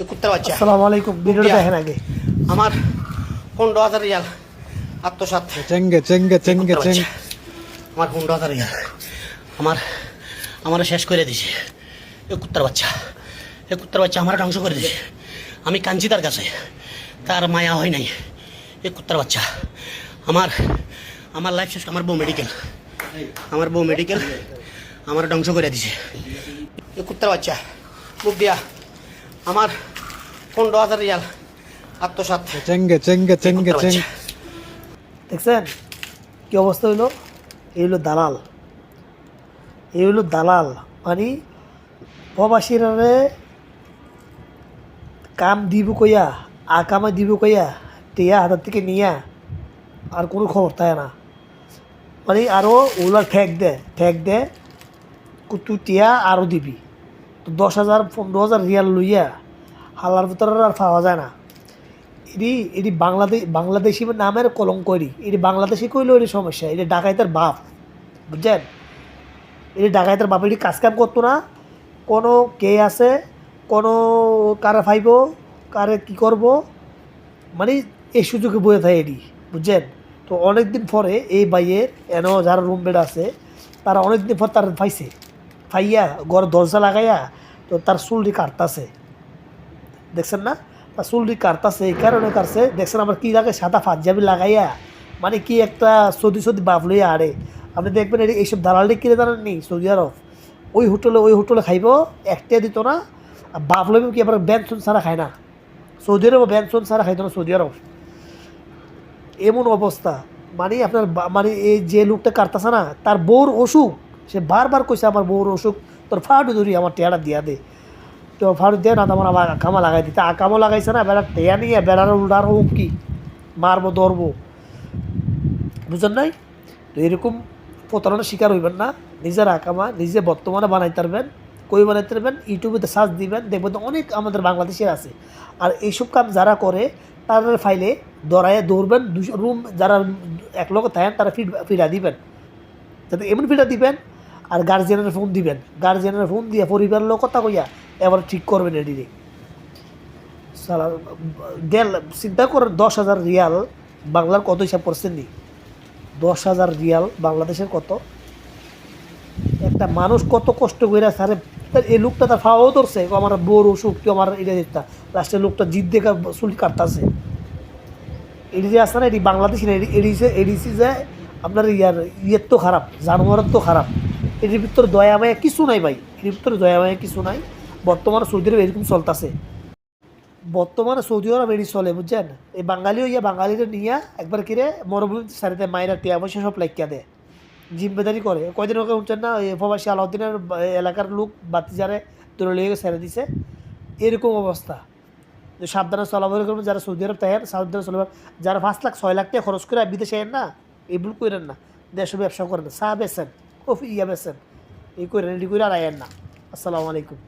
এ কুত্তার বাচ্চা। আসসালামু আলাইকুম ভিডিওটা। দেখেন আগে। আমার পনেরো হাজার রিয়াল আত্মসাত চেঙ্গে চেঙ্গে চেঙ্গে চেঙ্গে। আমার পনেরো হাজার রিয়াল। আমার আমার শেষ করে দিছে। এ কুত্তার বাচ্চা। এ কুত্তার বাচ্চা আমার ধ্বংস করে দিছে। আমি কাঞ্চি তার কাছে। তার মায়া হয় নাই। এ কুত্তার বাচ্চা। আমার আমার লাইফ শেষ। আমার বউ মেডিকেল আমার বউ মেডিকেল আমার ধ্বংস করে দিছে। এ কুত্তার বাচ্চা। মুখ দিয়া। আমার পনেরো হাজার রিয়াল আত্মসাত চেঙ্গে চেঙ্গে চেঙ্গে চেঙ্গে। দেখছেন? কি অবস্থা হইল? এই হলো দালাল। এই হলো দালাল। মানে প্রবাসীরারে কাম দিব কইয়া আ কামে দিব কইয়া টিয়া হাতের থেকে নিয়া আর কোনো খবর থাকে না? মানে আরও ওগুলা ঠেক দে ঠেক দে তুই টিয়া আরও দিবি। দশ হাজার, পনেরো হাজার রিয়াল লইয়া হালার ভিতরে আর পাওয়া যায় না। এটি এটি বাংলাদেশ বাংলাদেশি নামের কলঙ্ক এটি। এটি বাংলাদেশি কইলেও এটি সমস্যা। এটি ডাকাইতের বাপ, বুঝছেন? এটি ডাকাইতের বাপ, এটি কাজ কাম করতো না। কোনো কে আছে, কোনো কারে ফাইব, কারে কি করব? মানে এই সুযোগে বয়ে থাকে এটি, বুঝছেন? তো অনেক দিন পরে এই বাইয়ের এন যারা রুম বেড আছে, তারা অনেক দিন পর তার পাইছে। ফাইয়া ঘর দরজা লাগাইয়া তো তার চুলটি কাটতাছে। দেখছেন না? তা চুলটি কাটতাছে, এই কারণে কাটছে। দেখছেন আমার কি লাগে? সাদা পাঞ্জাবি লাগাইয়া। মানে কি একটা সৌদি সৌদি বাপ লইয়া আরে। আপনি দেখবেন এটি এইসব দালালি কিনে জানেননি সৌদি আরব? ওই হোটেলে ওই হোটেলে খাইব একটা দিত না। আর বাপ লইব কি আবার ব্যঞ্জন ছাড়া খায় না? সৌদি আরব ব্যঞ্জন ছাড়া খাইতো না সৌদি আরব। এমন অবস্থা। মানে আপনার মানে এই যে লোকটা কাটতেছে না, তার বউর অসুখ। সে বারবার কইছে আমার বউর অসুখ। তোর ফাটু ধরি, আমার টেয়াটা দিয়া দে। তো ফাটু দে, না তোমার আমার আকামা লাগাই দিতে। আকামও লাগাইছে না বেড়া টেয়া নিয়ে বেড়ার উল্টার হোক কি? মারবো, ধরবো। বুঝলেন নাই? তো এরকম প্রতারণার শিকার হইবেন না। নিজের আকামা, নিজে বর্তমানে বানাইতে পারবেন, কই বানাইতে পারবেন ইউটিউবে সার্চ দিবেন, দেখবেন তো অনেক আমাদের বাংলাদেশের আছে। আর এইসব কাম যারা করে তাদের ফাইলে দৌড়ায় দৌড়বেন রুম যারা এক লোক থাকেন, তারা ফিড ফিরা দিবেন। যাতে এমন ফিরা দিবেন আর গার্জিয়ানের ফোন দিবেন। গার্জিয়ানের ফোন দিয়ে পরিবারের লোক কথা কইয়া এবার ঠিক করবেন সালা দেড় চিন্তা করেন, দশ হাজার রিয়াল বাংলার কত হিসাব করছেন নি? দশ হাজার রিয়াল বাংলাদেশের কত? একটা মানুষ কত কষ্ট করে সারে এই লোকটা তার ফাওয়াও ধরছে আমার বড় অসুখ কেউ আমার এটা দিতা লাস্টে লোকটা জিদ দেখা চুল কাটতাছে। এডি যে আসছে না এটি বাংলাদেশি না এডিসে এডিসি যে আপনার ইয়ার ইয়ের তো খারাপ, জানোয়ারের তো খারাপ। এটির ভিতরে দয়া মায়া কিছু নাই ভাই। এটির ভিতরে দয়া মায়া কিছু নাই। বর্তমানে সৌদি আরব এরকম চলতেছে। বর্তমানে সৌদি আরব এটি চলে, বুঝছেন? এই বাঙালিও ইয়া বাঙালিরা নিয়ে একবার কিরে মরুভূমি সারিতে মায়েরা টিয়া পয়সা সব লাইকিয়া দেয়। জিম্মেদারি করে। কয়দিন ওকে উঠছেন না প্রবাসী আলাউদ্দিনের এলাকার লোক বাতি যারে তুলে লিয়ে ছেড়ে দিছে। এরকম অবস্থা। সাবধানে চলাফেরা করবেন, যারা সৌদি আরব তাহেন সাবধানে চলাফেরা যারা পাঁচ লাখ, ছয় লাখ টাকা খরচ করে বিদেশে না এগুলো করেন না। দেশে ব্যবসা করেন চা বেছেন কফি ইয়া বেছেন এই করে রেডি করে আর আয়েন না। আসসালামু আলাইকুম।